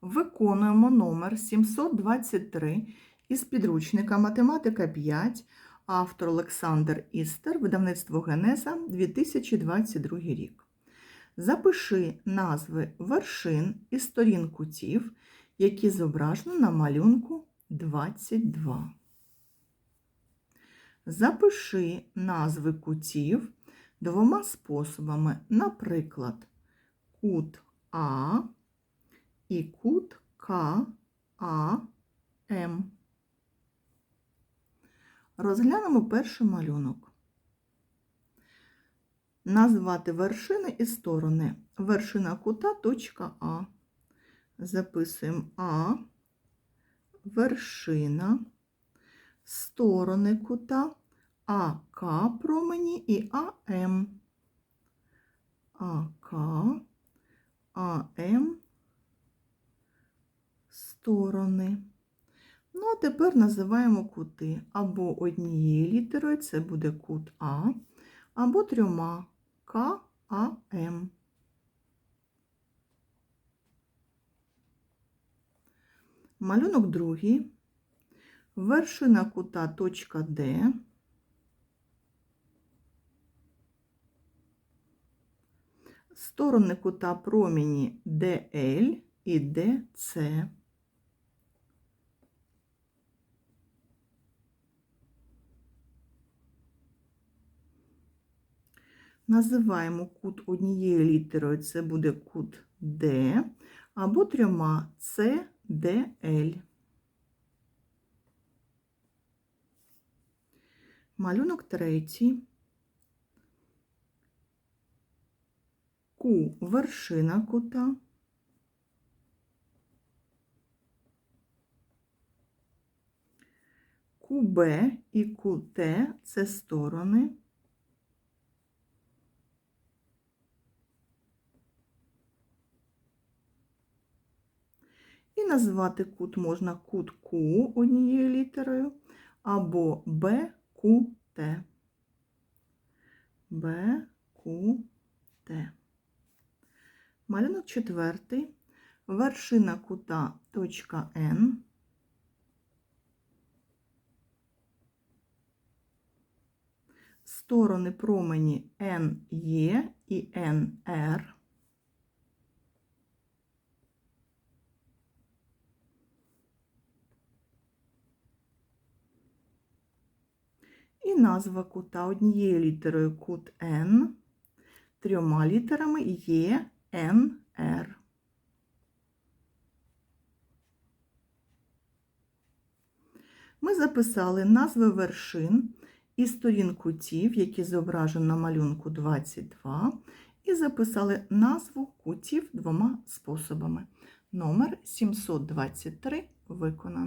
Виконуємо номер 723 із підручника Математика 5, автор Олександр Істер, видавництво Генеза, 2022 рік. Запиши назви вершин і сторін кутів, які зображено на малюнку 22. Запиши назви кутів двома способами, наприклад, кут А і кут КАМ. Розглянемо перший малюнок. Назвати вершини і сторони. Вершина кута точка А. Записуємо А, вершина, сторони кута, АК промені і АМ. АК, АМ, сторони. Ну, а тепер називаємо кути. Або однією літерою це буде кут А, або трьома К, А, М. Малюнок другий. Вершина кута точка Д. Сторони кута промені ДЛ і ДЦ. Називаємо кут однією літерою, це буде кут Д, або трьома С, Д, Л. Малюнок третій. Q – вершина кута. QB і QT – це сторони. І назвати кут можна кут Q однією літерою або BQT. BQT. Малюнок четвертий. Вершина кута точка N. Сторони промені NE і NR. І назва кута однією літерою кут N, трьома літерами Є, Н. Ми записали назви вершин і сторін кутів, які зображені на малюнку 22, і записали назву кутів двома способами. Номер 723 виконано.